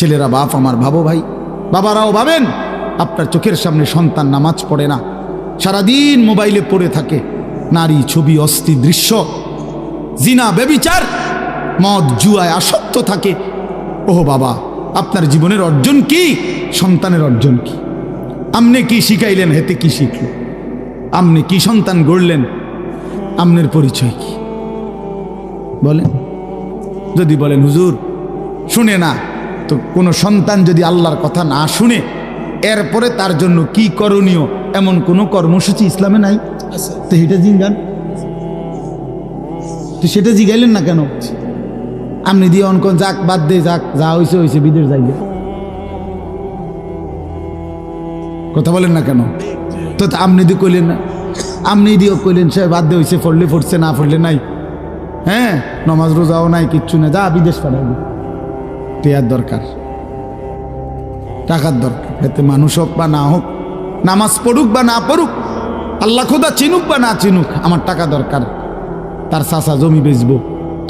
ছেলেরা বাপ, আমার ভাবো ভাই, বাবারাও ভাবেন, আপনার চোখের সামনে সন্তান নামাজ পড়ে না। সারাদিন মোবাইলে পড়ে থাকে, নারী ছবি, অস্থি দৃশ্য, জিনা বেবিচার মদ জুয়ায় আসক্ত থাকে। ওহ বাবা, আপনার জীবনের অর্জন কি? সন্তানের অর্জন কি? আপনি কি শিখাইলেন, হেতে কি শিখল? আপনি কি সন্তান গড়লেন? আমনের পরিচয় কি? বলেন। যদি বলেন, হুজুর, শুনে না। তো কোনো সন্তান যদি আল্লাহর কথা না শুনে এরপরে তার জন্য কি করণীয়? এমন কোনো কর্মসূচি ইসলামে নাই? তো সেটা জিঙ্গান তো সেটা জিগাইলেন না কেন? আপনি দিয়ে অনকন যাক বাদ দে যাক যা হয়েছে হয়েছে বিদেশ যাইবে কথা বলেন না কেন? তো আপনি দিয়ে কইলেন না। আপনি দিয়েও কইলেন সে বাদ দিয়ে হয়েছে পড়লে পড়ছে না পড়লে নাই। হ্যাঁ নমাজ রোজাও নাই কিচ্ছু না যা বিদেশ পাঠাবি টেয়ার দরকার, টাকার দরকার। এতে মানুষ হোক বা না হোক, নামাজ পড়ুক বা না পড়ুক, আল্লাহ খোদা চিনুক বা না চিনুক, আমার টাকা দরকার। তার চাষা জমি বেচবো,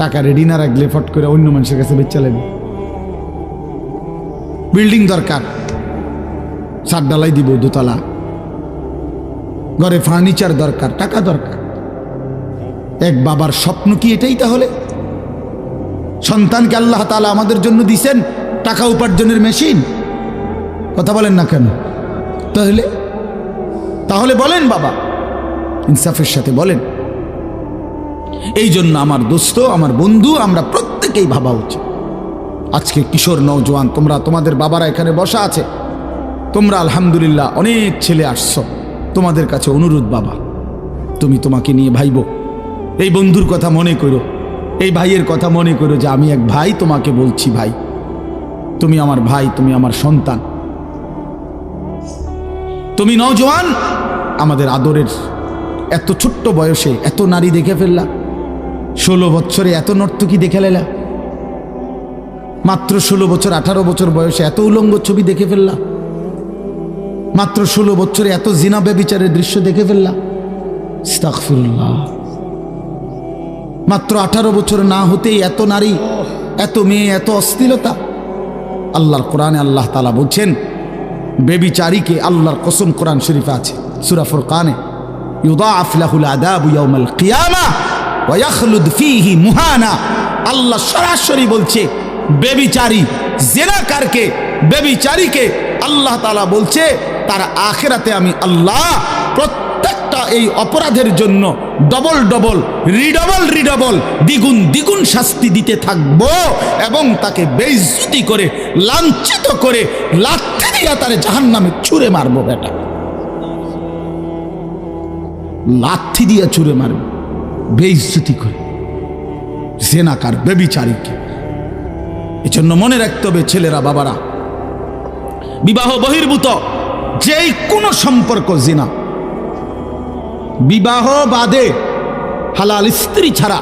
টাকা রেডি না রাখলে ফট করে অন্য মানুষের কাছে বেচা লাগবে। বিল্ডিং দরকার সাত ডালাই দিব দোতলা। ঘরে ফার্নিচার দরকার, টাকা দরকার। এক বাবার স্বপ্ন কি এটাই তাহলে? সন্তানকে আল্লাহ তালা আমাদের জন্য দিছেন, টাকা উপার্জনের মেশিন। কথা বলেন না কেন? তাহলে? তাহলে বলেন বাবা। ইনসাফের সাথে বলেন। এই জন্য আমার দোস্ত, আমার বন্ধু, আমরা প্রত্যেকেই ভাবা উচিত। আজকে কিশোর নৌজওয়ান তোমরা, তোমাদের বাবারা এখানে বসা আছে। তোমরা, আলহামদুলিল্লাহ, অনেক ছেলে আসছ। তোমাদের কাছে অনুরোধ বাবা, তুমি তোমাকে নিয়ে ভাইব। এই বন্ধুর কথা মনে করো। এই ভাইয়ের কথা মনে করো যে আমি এক ভাই তোমাকে বলছি ভাই। তুমি আমার ভাই, তুমি আমার সন্তান। তুমি নজওয়ান আমাদের আদরের এত ছোট্ট বয়সে এত নারী দেখে ফেললা। ষোলো বছরে এত নর্তকী দেখে লেলা। মাত্র ষোলো বছর, আঠারো বছর বয়সে এত উলঙ্গ ছবি দেখে ফেললা। মাত্র ষোলো বছরে এত জিনা ব্যবিচারের দৃশ্য দেখে ফেললা। ইস্তাগফিরুল্লাহ। মাত্র আঠারো বছর না হতেই এত নারী, এত মেয়ে, এত অস্থিরতা আল্লাহর কোরআনে আল্লাহ তালা বলছেন, বেবিচারীকে আল্লাহর কসম কোরআন শরীফে আছে, সুরা ফুরকানে, ইউদাআফ লাহুল আযাবু ইয়াউমাল কিয়ামা ওয়া ইয়াখলুদ ফীহি মুহানা। আল্লাহ সরাসরি বলছে, বেবিচারী, জেনাকারকে, বেবিচারীকে আল্লাহ তাআলা বলছে, তার আখেরাতে আমি আল্লাহ প্রত্যেকটা এই অপরাধের জন্য ডবল ডবল রিডবল রিডবল দ্বিগুণ দ্বিগুণ শাস্তি দিতে থাকব এবং তাকে বেইজ্জতি করে, লাঞ্ছিত করে লাথি দিয়া তার জাহান নামে ছুঁড়ে মারবো বেটা। লাথি দিয়া ছুঁড়ে মারবো, বেইজ্জতি করে। জেনাকার, বেবিচারীকে। এই জন্য মনে রাখতে হবে ছেলেরা, বাবারা, বিবাহ বহির্ভূত, যেই কোনো সম্পর্ক জিনা। বিবাহ বাদে হালাল স্ত্রী ছাড়া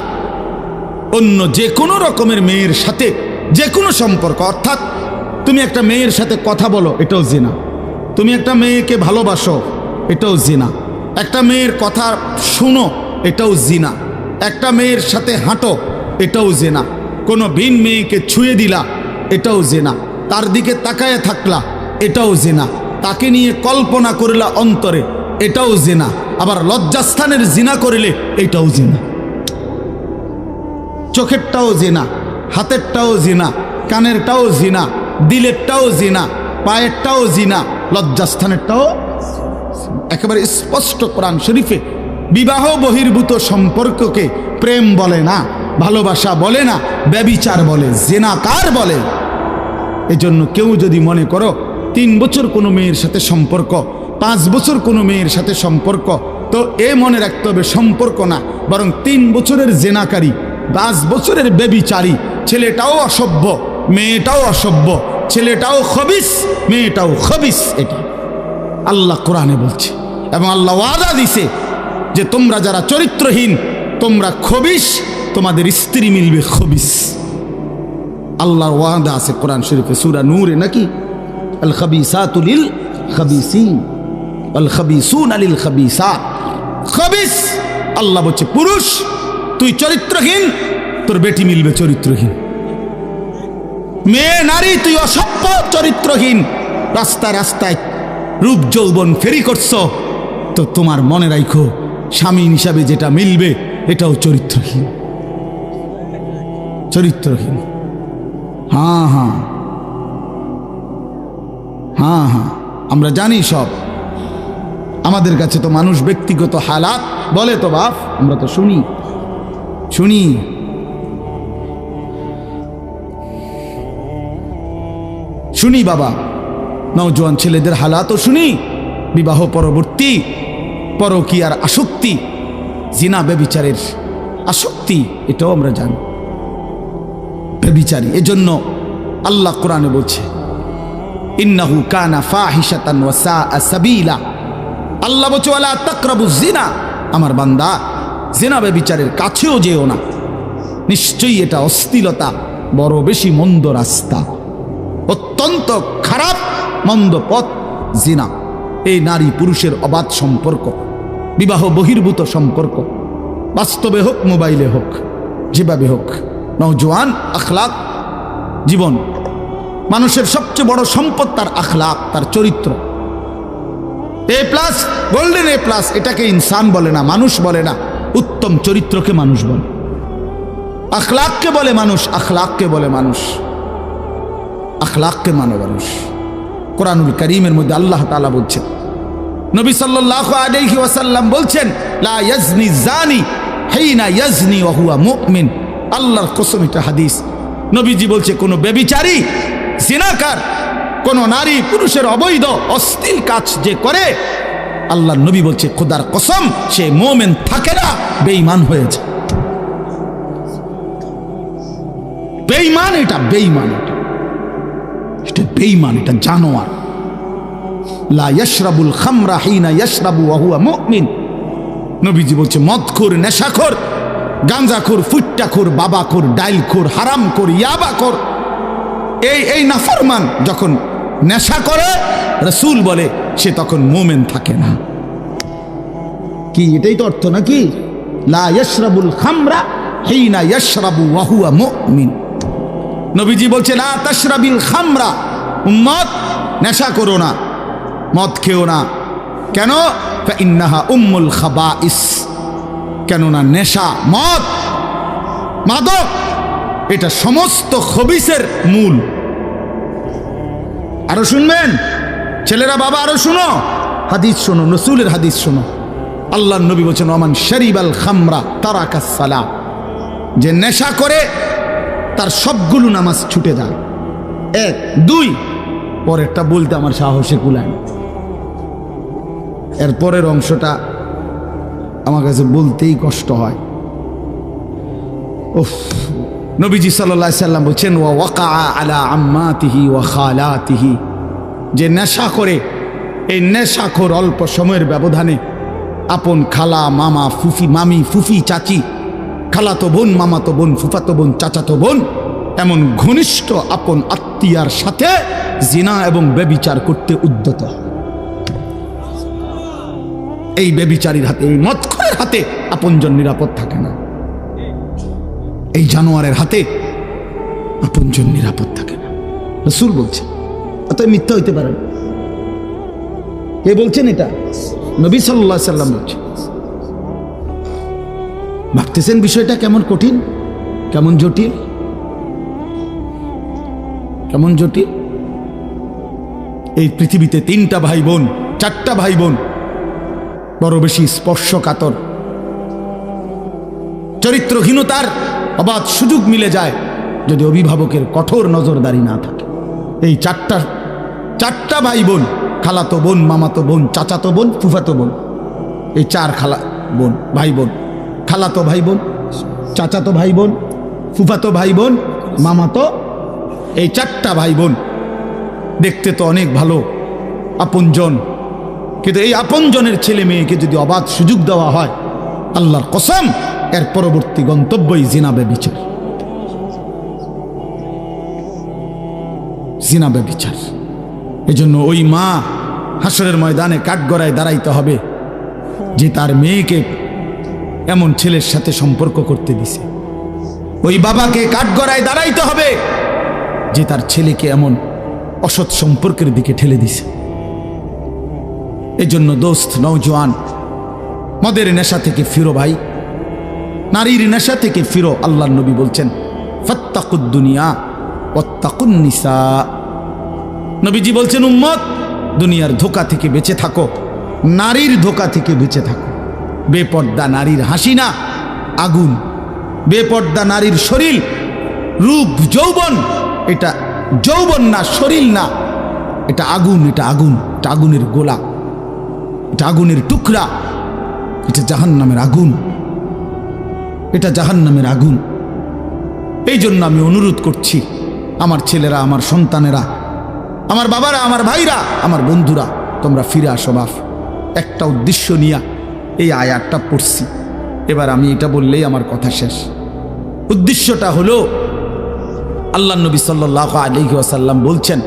অন্য যে কোনো রকমের মেয়ের সাথে যে কোনো সম্পর্ক, অর্থাৎ তুমি একটা মেয়ের সাথে কথা বলো, এটাও জিনা। তুমি একটা মেয়েকে ভালোবাসো, এটাও জিনা। একটা মেয়ের কথা শুনো, এটাও জিনা। একটা মেয়ের সাথে হাঁটো, এটাও জেনা। কোনো ভিন মেয়েকে ছুঁয়ে দিলা, এটাও জেনা। তার দিকে তাকায় থাকলা, এটাও জেনা। তাকে নিয়ে কল্পনা করলা অন্তরে। এটাও জেনা। আবার লজ্জাস্থানের জিনা করিলে এটাও জিনা। চোখেরটাও জিনা, হাতেরটাও জিনা, কানেরটাও জিনা, দিলেরটাও জিনা, পায়েরটাও জিনা, লজ্জাস্থানেরটাও একেবারে স্পষ্ট কোরআন শরীফে বিবাহ বহির্ভূত সম্পর্ককে প্রেম বলে না, ভালোবাসা বলে না, ব্যবিচার বলে, জেনাকার বলে। এজন্য কেউ যদি মনে করো, তিন বছর কোনো মেয়ের সাথে সম্পর্ক পাঁচ বছর কোনো মেয়ের সাথে সম্পর্ক। তো এ মনে রাখতে হবে, সম্পর্ক না, বরং তিন বছরের জেনাকারী, পাঁচ বছরের বেবিচারী ছেলেটাও অসভ্য, মেয়েটাও অসভ্য, ছেলেটাও খবিস, মেয়েটাও খবিস এটা। আল্লাহ কোরআনে বলছে, এবং আল্লাহ ওয়াদা দিছে যে তোমরা যারা চরিত্রহীন, তোমরা খবিস, তোমাদের স্ত্রী মিলবে খবিস। আল্লাহর ওয়াদা আছে কোরআন শরীফে, সুরা নূরে নাকি? আল খাবিসাতুলিল খাবিসিন আল খাবিসুন আলিল খাবিসাত খবিস, আল্লাহ বলছে, পুরুষ, তুই চরিত্রহীন, তোর বেটি মিলবে চরিত্রহীন। মেয়ে, নারী, তুই অসভ্য, চরিত্রহীন। রাস্তায় রাস্তায় রূপ যৌবন ফেরি করছ, তো তোমার মনে রাখো স্বামী হিসাবে যেটা মিলবে, এটাও চরিত্রহীন। চরিত্রহীন। হ্যাঁ হ্যাঁ। হ্যাঁ হ্যাঁ। আমরা জানি সব। আমাদের কাছে তো মানুষ ব্যক্তিগত হালাত। বলে তো বাপ, আমরা তো শুনি। শুনি। শুনি বাবা। নওজোয়ান ছেলেদের হালাতও শুনি। বিবাহ পরবর্তী, পরকীয়ার আসক্তি, জিনা বেবিচারের আসক্তি, এটাও আমরা জানি। বেবিচারী এজন্য আল্লাহ কোরআনে বলছে, ইন্নাহু কানা ফাহিশাতান ওয়া সাবিলা। আল্লাহ বলছে, ওয়ালা তাকরাবু জিনা আমার বান্দা জিনা বিচারের কাছেও যেও না। নিশ্চয়ই এটা অস্থিলতা বড় বেশি মন্দ রাস্তা। অত্যন্ত খারাপ, মন্দ পথ জিনা এই নারী পুরুষের অবাধ সম্পর্ক, বিবাহ বহির্ভূত সম্পর্ক। বাস্তবে হোক, মোবাইলে হোক, যেভাবে হোক, নওজোয়ান আখলাক, জীবন। মানুষের সবচেয়ে বড় সম্পদ তার আখলাক, তার চরিত্র। A plus golden A plus এটাকে ইনসান বলে না, মানুষ বলে না, উত্তম চরিত্রকে মানুষ বলে। আখলাককে বলে মানুষ, আখলাককে বলে মানুষ, আখলাককে মানে মানুষ। কোরআনুল করিমের মধ্যে আল্লাহ তালা বলছেন, নবী সাল্লাল্লাহু আলাইহি ওয়াসাল্লাম বলছেন, লা ইয়াজনি জানি হিনা ইয়াজনি ওয়া হুয়া মুমিন। আল্লাহর কসম, এটা হাদিস। নবীজি বলছে, কোনো বেবিচারী জিনাকার কোন নারী পুরুষের অবৈধ অশ্লীল কাজ যে করে, আল্লাহ নবী বলছে, খোদার কসম, সে মোমেন থাকে না, বেঈমান হয়েছে বেঈমান এটা বেঈমান এটা। বেঈমান, এটা জানোয়ার। লা খামরা হিনা ইয়াশরাবু ওয়া হুয়া নবীজি বলছে, মদখোর, নেশাখোর ফুট্টাখোর, বাবাখোর, ডাইলখোর, হারামখোর, ইয়াবাখোর, এই এই নাফরমান যখন নেশা করে, রসুল বলে, সে তখন মোমেন থাকে না। কি, এটাই তো অর্থ নাকি? লা ইয়াশরাবুল খামরা হিনা ইয়াশরাবু ওয়া হুয়া মুমিন। নবীজি বলছে, লা তাশরাবিল খামরা, উম্মত, নেশা করো না, মদ খেও না। কেন? ইন্নাহা উম্মুল খাবাইস। কেননা নেশা, মদ, মাদক, এটা সমস্ত খবিসের মূল। আরও শুনবেন? ছেলেরা বাবা, আরও শুনো। হাদিস শোনো, রসুলের হাদিস শোনো। আল্লাহ নবী বলছেন, ওমান শরিব আল খামরা সালা যে নেশা করে, তার সবগুলো নামাজ ছুটে যায়। এক, দুই, পরেরটা বলতে আমার সাহসে কুলায় এর পরের অংশটা আমার কাছে বলতেই কষ্ট হয়। উফ নবীজি সাল্লাহ সাল্লাম বলছেন, ওয়া ওয়াকা আলা আম্মাতিহি ওয়া খালাতিহি। যে নেশা করে, এই নেশাখোর অল্প সময়ের ব্যবধানে আপন খালা, মামা, ফুফি, মামি, ফুফি, চাচি, খালাতো বোন, মামাতো বোন, ফুফাতো বোন, চাচাতো বোন, এমন ঘনিষ্ঠ আপন আত্মীয়ার সাথে জিনা এবং বেবিচার করতে উদ্যত এই বেবিচারীর হাতে, এই মৎখরের হাতে আপনজন নিরাপদ থাকে না। এই জানোয়ারের হাতে আপনজন নিরাপদ থাকে না। রসুল বলছে অত মিথ্যা হইতে পারে না। কে বলছেন এটা? নবী সাল্লাহ সাল্লাম বলছে। ভাবতেছেন বিষয়টা কেমন কঠিন? কেমন জটিল? কেমন জটিল? এই পৃথিবীতে তিনটা ভাই বোন চারটা ভাই বোন বড় বেশি স্পর্শকাতর। চরিত্রহীনতার অবাধ সুযোগ মিলে যায় যদি অভিভাবকের কঠোর নজরদারি না থাকে। এই চারটা চারটা ভাই বোন খালাতো বোন, মামাতো বোন, চাচাতো বোন, ফুফাতো বোন, এই চার খালা বোন ভাই বোন খালাতো ভাই বোন চাচাতো ভাই বোন ফুফাতো ভাই বোন মামাতো, এই চারটা ভাই বোন দেখতে তো অনেক ভালো, আপনজন। কিন্তু এই আপনজনের ছেলে মেয়েকে যদি অবাধ সুযোগ দেওয়া হয়, আল্লাহর কসম এর পরবর্তী গন্তব্যই জিনাবে বিচার। জিনাবে বিচার। এজন্য ওই মা হাসরের ময়দানে কাঠগড়ায় দাঁড়াইতে হবে, যে তার মেয়েকে এমন ছেলের সাথে সম্পর্ক করতে দিছে। ওই বাবাকে কাঠগড়ায় দাঁড়াইতে হবে, যে তার ছেলেকে এমন অসৎ সম্পর্কের দিকে ঠেলে দিছে। এজন্য দোস্ত নৌজওয়ান মদের নেশা থেকে ফিরো ভাই নারীর নেশা থেকে ফিরো আল্লাহ নবী বলছেন, ফত্তাকুদ দুনিয়া ওত্তাকুন নিসা। নবীজি বলছেন, উম্মত, দুনিয়ার ধোকা থেকে বেঁচে থাকো, নারীর ধোকা থেকে বেঁচে থাকো। বেপর্দা নারীর হাসি না, আগুন। বেপর্দা নারীর শরীর, রূপ, যৌবন, এটা যৌবন না, শরীর না, এটা আগুন এটা আগুন, এটা আগুনের গোলা, এটা আগুনের টুকরা, এটা জাহান নামের আগুন। এটা জাহান নামের আগুন। এই জন্য আমি অনুরোধ করছি, আমার ছেলেরা, আমার সন্তানেরা, আমার বাবারা, আমার ভাইরা, আমার বন্ধুরা, তোমরা ফিরে আসো বাপ। একটা উদ্দেশ্য নিয়া এই আয়াতটা পড়ছি। এবার আমি এটা বললেই আমার কথা শেষ। উদ্দেশ্যটা হলো, আল্লাহ নবী সাল্লাহ আলহি আসাল্লাম বলছেন,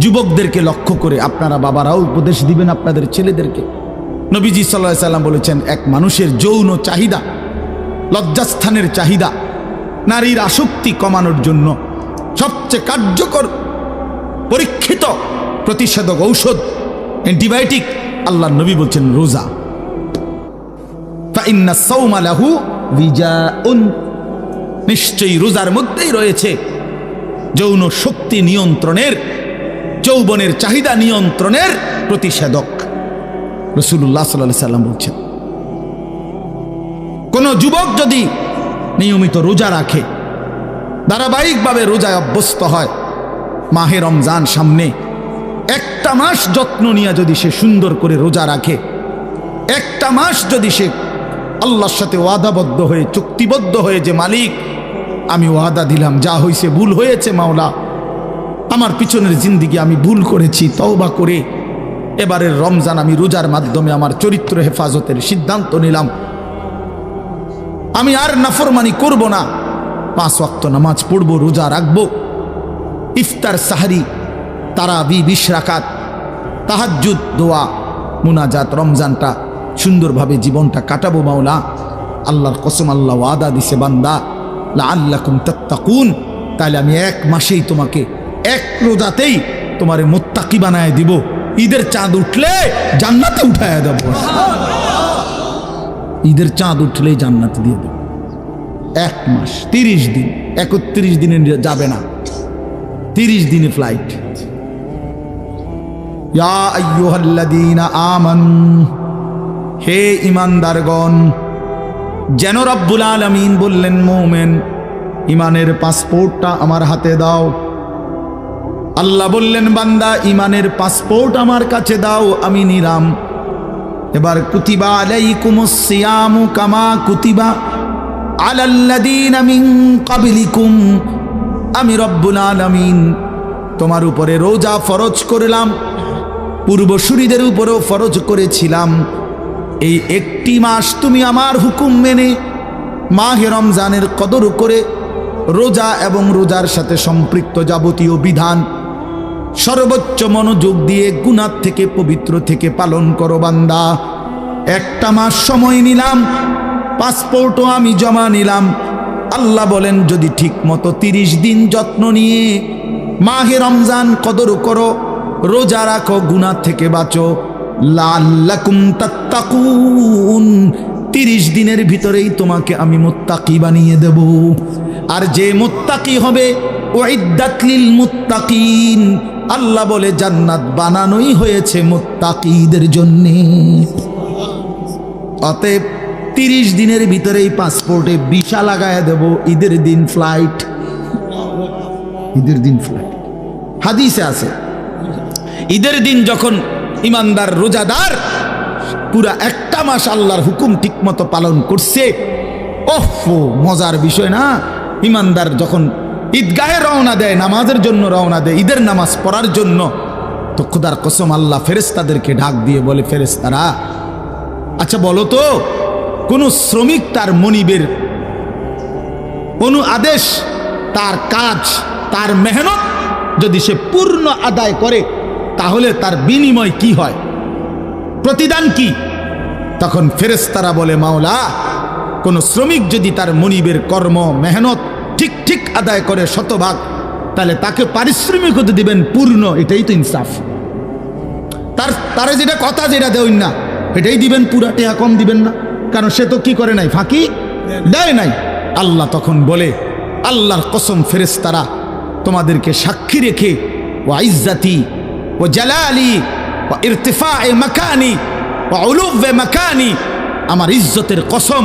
যুবকদেরকে লক্ষ্য করে আপনারা বাবারাও উপদেশ দিবেন আপনাদের ছেলেদেরকে। নবীজি সাল্লাহ সাল্লাম বলেছেন, এক মানুষের যৌন চাহিদা লজ্জাস্থানের চাহিদা, নারীর আসক্তি কমানোর জন্য সবচেয়ে কার্যকর পরীক্ষিত প্রতিষেধক ঔষধ, অ্যান্টিবায়োটিক আল্লাহ নবী বলছেন রোজা। নিশ্চয়ই রোজার মধ্যেই রয়েছে যৌন শক্তি নিয়ন্ত্রণের, যৌবনের চাহিদা নিয়ন্ত্রণের প্রতিষেধক। রসুল্লাহ সাল্লাম বলছেন কোন যুবক যদি নিয়মিত রোজা রাখে, ধারাবাহিকভাবে রোজায় অভ্যস্ত হয়, মাহে রমজান সামনে, একটা মাস যত্ন নিয়ে যদি সে সুন্দর করে রোজা রাখে, একটা মাস যদি সে আল্লাহর সাথে ওয়াদাবদ্ধ হয়ে, চুক্তিবদ্ধ হয়ে যে মালিক, আমি ওয়াদা দিলাম, যা হয়েছে ভুল হয়েছে মাওলা, আমার পিছনের জিন্দিগি আমি ভুল করেছি, তওবা করে, এবারের রমজান আমি রোজার মাধ্যমে আমার চরিত্র হেফাজতের সিদ্ধান্ত নিলাম। আমি আর নাফরমানি করব না। পাঁচ ওয়াক্ত নামাজ পড়ব, রোজা রাখব। ইফতার, সাহারি তারা বি বিশ রাকাত, তাহাজ্জুদ, দোয়া, মুনাজাত, রমজানটা সুন্দরভাবে জীবনটা কাটাবো মাওলা। আল্লাহর কসম, আল্লাহ ওয়াদা দিছে বান্দা। লা আল্লাকুম তাত্তাকুন। তাহলে আমি এক মাসেই তোমাকে এক রোজাতেই তোমারে মোত্তাকি বানায় দিব। ঈদের চাঁদ উঠলে জান্নাতে উঠায় দেব। ঈদের চাঁদ উঠলেই জান্নাতে দিয়ে দেব। এক মাস, তিরিশ দিন, একত্রিশ দিনে যাবে না। তিরিশ দিনে ফ্লাইট আমানু, হে ইমানদারগণ যেন রব্বুল আলমিন বললেন, মৌমেন ইমানের পাসপোর্টটা আমার হাতে দাও। আল্লাহ বললেন, বান্দা ইমানের পাসপোর্ট আমার কাছে দাও, আমি নিরাম এবার কুতিবা আলাইকুমুস-সিয়ামু কামা কুতিবা আলাল্লাযীনা মিন ক্বাবলিকুম। আমি রব্বুল আলামিন তোমার উপরে রোজা ফরজ করলাম, পূর্বসূরীদের উপরেও ফরজ করেছিলাম। এই একটি মাস তুমি আমার হুকুম মেনে মাহে রমজানের কদর করে রোজা এবং রোজার সাথে সম্পৃক্ত যাবতীয় বিধান সর্বোচ্চ মনোযোগ দিয়ে গুনার থেকে পবিত্র থেকে পালন করো বান্দা। একটা মাস সময় নিলাম পাসপোর্টও আমি জমা নিলাম। আল্লাহ বলেন, যদি ঠিক মতো তিরিশ দিন যত্ন নিয়ে মাহে রমজান কদর করো, রোজা রাখো গুনার থেকে বাঁচো। লাল্লাকুম তাত্তাকুন। তিরিশ দিনের ভিতরেই তোমাকে আমি মোত্তাকি বানিয়ে দেব। আর যে মোত্তাকি হবে ওয়াইদাতলিল মুত্তাকিন। আল্লাহ বলে, জান্নাত বানানোই হয়েছে মোত্তাকিদের জন্যে। অতএব তিরিশ দিনের ভিতরেই পাসপোর্টে ভিসা লাগায় দেব, ঈদের দিন ফ্লাইট ঈদের দিন ফ্লাইট হাদিসে আছে, ঈদের দিন যখন ইমানদার রোজাদার পুরা একটা মাস আল্লাহর হুকুম ঠিকমতো পালন করছে, ওহ, মজার বিষয় না? ইমানদার যখন ঈদগাহে রওনা দেয়, নামাজের জন্য রওনা দেয়, ঈদের নামাজ পড়ার জন্য। তো খুদার কসম আল্লাহ ফেরেস্তাদেরকে ডাক দিয়ে বলে ফেরেস্তারা আচ্ছা বলো তো, কোনো শ্রমিক তার মনিবের কোনো আদেশ, তার কাজ, তার মেহনত যদি সে পূর্ণ আদায় করে, তাহলে তার বিনিময় কি হয়? প্রতিদান কি? তখন ফেরেস্তারা বলে, মাওলা, কোন শ্রমিক যদি তার মনিবের কর্ম, মেহনত ঠিক ঠিক আদায় করে শতভাগ। তাহলে তাকে পারিশ্রমিক হতে দিবেন পূর্ণ, এটাই তো ইনসাফ। তার, তারে যেটা কথা, যেটা দেবেন না, এটাই দিবেন পুরা, টেহা কম দিবেন না। কারণ সে তো কি করে নাই? ফাঁকি দেয় নাই। আল্লাহ তখন বলে, আল্লাহর কসম ফেরেস্তারা তোমাদেরকে সাক্ষী রেখে ও ইজ্জাতি ও জালালি ও ইরতিফা এ মাকানি ও এ মাকানি, আমার ইজ্জতের কসম,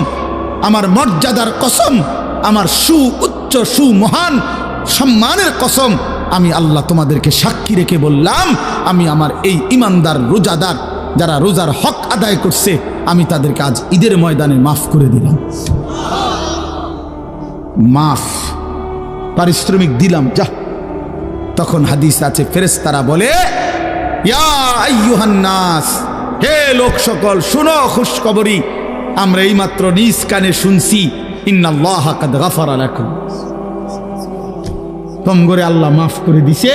আমার মর্যাদার কসম, আমার সু উচ্চ সু মহান সম্মানের কসম আমি আল্লাহ তোমাদেরকে সাক্ষী রেখে বললাম, আমি আমার এই ইমানদার রোজাদার যারা রোজার হক আদায় করছে, আমি তাদেরকে আজ ঈদের ময়দানে মাফ করে দিলাম। মাফ, পারিশ্রমিক দিলাম, যা। তখন হাদিস আছে ফেরেস্তারা বলে হে লোক সকল, শুনো খুশখবরি, আমরা এইমাত্র নিজ কানে শুনছি আল্লাহ মাফ করে দিছে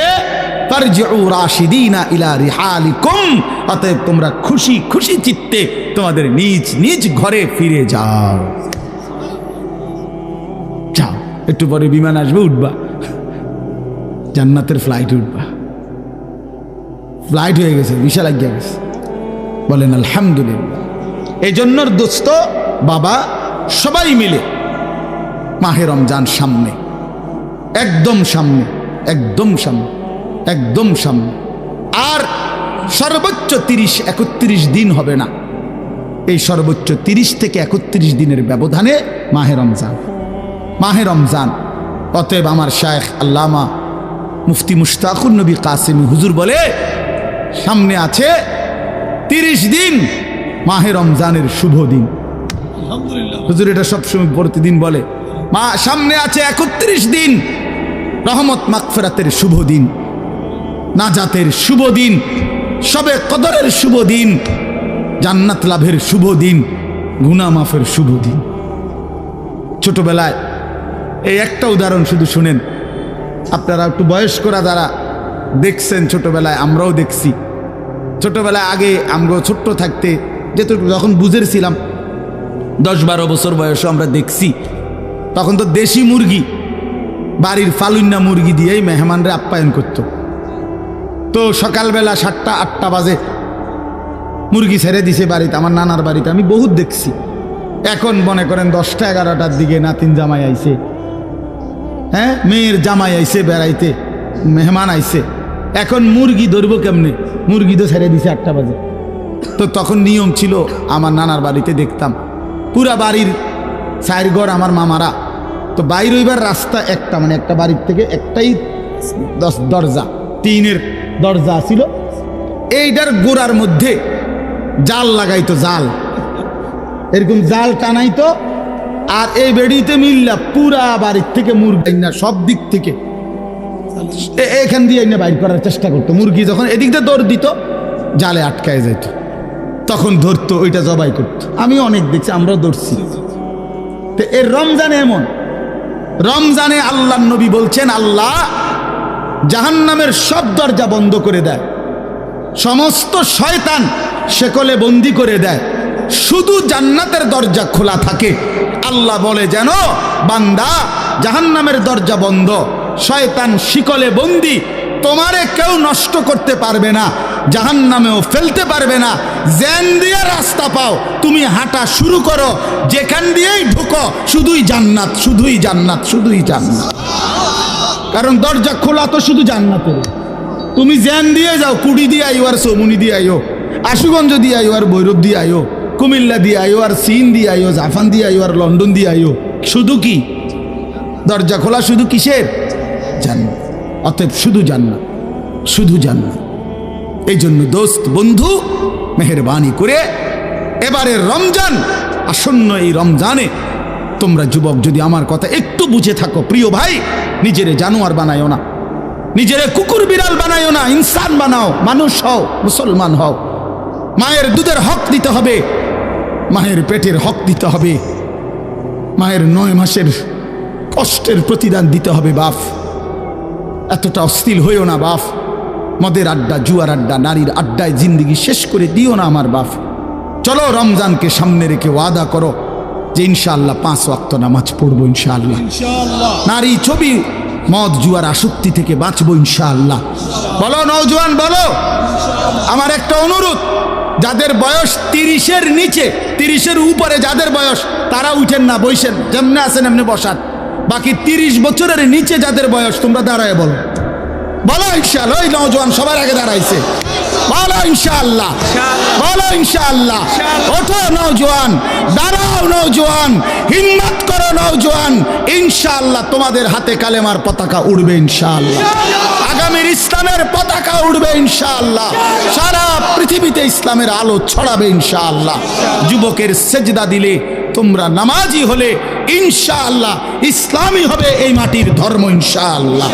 তোমরা খুশি খুশি চিত্তে তোমাদের নিজ নিজ ঘরে ফিরে যাও। যাও, একটু পরে বিমান আসবে, উঠবা। জান্নাতের ফ্লাইট উঠবা। ফ্লাইট হয়ে গেছে বিশাল আজ্ঞা গেছে। বলেন, আলহামদুলিল্লাহ। এই জন্য দোস্ত, বাবা, সবাই মিলে মাহে রমজান সামনে। একদম সামনে একদম সামনে একদম সামনে। আর সর্বোচ্চ তিরিশ একত্রিশ দিন হবে না। এই সর্বোচ্চ তিরিশ থেকে একত্রিশ দিনের ব্যবধানে মাহে রমজান। মাহে রমজান। অতএব আমার শায়েখ আল্লামা মুফতি মুশতাকুর নবী কাসিমি হুজুর বলে সামনে আছে তিরিশ দিন মাহে রমজানের শুভ দিন। হুজুর এটা সবসময় প্রতিদিন বলে। মা, সামনে আছে একত্রিশ দিন। রহমত মাকফেরাতের শুভ দিন, নাজাতের শুভ দিন, সবে কদরের শুভ দিন, জান্নাত লাভের শুভ দিন গুনা মাফের শুভ দিন। ছোটবেলায় এই একটা উদাহরণ শুধু শুনেন। আপনারা একটু বয়স্করা যারা দেখছেন ছোটবেলায়, আমরাও দেখছি। ছোটবেলায় আগে আমরাও ছোট্ট থাকতে যেহেতু যখন বুঝেছিলাম, দশ বারো বছর বয়সে আমরা দেখছি। তখন তো দেশি মুরগি, বাড়ির ফালুন্না মুরগি দিয়েই মেহমানরা আপ্যায়ন করত। তো সকালবেলা সাতটা, আটটা বাজে মুরগি ছেড়ে দিছে বাড়িতে, আমার নানার বাড়িতে, আমি বহুত দেখছি। এখন মনে করেন দশটা, এগারোটার দিকে নাতিন জামাই আইছে। হ্যাঁ মেয়ের জামাই আইছে বেড়াইতে, মেহমান আইছে। এখন মুরগি ধরবো কেমনে? মুরগি তো ছেড়ে দিছে আটটা বাজে। তো তখন নিয়ম ছিল, আমার নানার বাড়িতে দেখতাম। পুরা বাড়ির ঘর আমার মামারা তো বাইর হইবার রাস্তা একটা মানে একটা বাড়ির থেকে একটাই দশ দরজা, টিনের দরজা ছিল এইটার গোড়ার মধ্যে জাল লাগাইতো, জাল। এরকম জাল টানাইতো, আর এই বেড়িতে মিললা পুরা বাড়ির থেকে মুরগি না সব দিক থেকে। এখান দিয়ে এনে বাইর করার চেষ্টা করতো। মুরগি যখন এদিকটা দৌড় দিত, জালে আটকায় যেত। তখন ধরতো, ওইটা জবাই করতো। আমি অনেক দেখছি, আমরাও দৌড়ছি। তো এর রমজানে এমন রমজানে আল্লাহ নবী বলছেন, আল্লাহ জাহান্নামের সব দরজা বন্ধ করে দেয়। সমস্ত শয়তান সেকলে বন্দি করে দেয়। শুধু জান্নাতের দরজা খোলা থাকে। আল্লাহ বলে যেন, বান্দা, জাহান্নামের দরজা বন্ধ। শয়তান শিকলে বন্দি। তোমারে কেউ নষ্ট করতে পারবে না, জাহান্নামেও ফেলতে পারবে না। জ্যান দিয়ে রাস্তা পাও, তুমি হাঁটা শুরু করো, যেখান দিয়েই ঢুকো, শুধুই জান্নাত শুধুই জান্নাত শুধুই জান্নাত। কারণ দরজা খোলা তো শুধু জান্নাতের তুমি জ্যান দিয়ে যাও, কুড়ি দিয়ে আইও আর সৌমুনি দিয়ে আইও, আশুগঞ্জ দিয়ে আইও আর ভৈরব দিয়ে আইও, কুমিল্লা দিয়ে আইও আর চীন দিয়ে আইও, জাফান দিয়ে আইও আর লন্ডন দিয়ে আইও। শুধু কি? দরজা খোলা শুধু কিসের? জান্নাত। অতএব শুধু জান্নাত শুধু জান্নাত। এই জন্য দোস্ত, বন্ধু, মেহরবানি করে এবারের রমজান, আসন্ন এই রমজানে তোমরা যুবক, যদি আমার কথা একটু বুঝে থাকো, প্রিয় ভাই, নিজেরে জানোয়ার বানায়ও না, নিজেরে কুকুর বিড়াল বানায়ও না, ইনসান বানাও, মানুষ হও, মুসলমান হও। মায়ের দুধের হক দিতে হবে, মায়ের পেটের হক দিতে হবে, মায়ের নয় মাসের কষ্টের প্রতিদান দিতে হবে, বাপ। এতটা অস্থির হইও না বাপ। মদের আড্ডা জুয়ার আড্ডা নারীর আড্ডায় জিন্দিগি শেষ করে দিও না আমার বাপ। চলো রমজানকে সামনে রেখে ওয়াদা করো যে ইনশাআল্লাহ পাঁচ ওয়াক্ত নামাজ পড়ব ইনশাআল্লাহ। নারী ছবি মদ জুয়ার আসক্তি থেকে বাঁচবো ইনশাআল্লাহ। বলো নৌজওয়ান বলো। আমার একটা অনুরোধ যাদের বয়স তিরিশের নিচে তিরিশের উপরে যাদের বয়স তারা উঠেন না বইসেন যেমনে আছেন এমনি বসান। বাকি তিরিশ বছরের নিচে যাদের বয়স, তোমরা দাঁড়ায় বলো। বলো ঈশ্বর ওই নজওয়ান সবার আগে দাঁড়াইছে। বলো ইনশাআল্লাহ। বলো ইনশাআল্লাহ। ওঠো নৌজওয়ান দাঁড়াও নৌজওয়ান হিম্মত করো নৌজওয়ান ইনশাআল্লাহ তোমাদের হাতে কালেমার পতাকা উড়বে ইনশাআল্লাহ। আগামীর ইসলামের পতাকা উড়বে ইনশাআল্লাহ। সারা পৃথিবীতে ইসলামের আলো ছড়াবে ইনশাআল্লাহ। যুবকের সেজদা দিলে তোমরা নামাজি হলে ইনশাআল্লাহ ইসলামই হবে এই মাটির ধর্ম ইনশাআল্লাহ।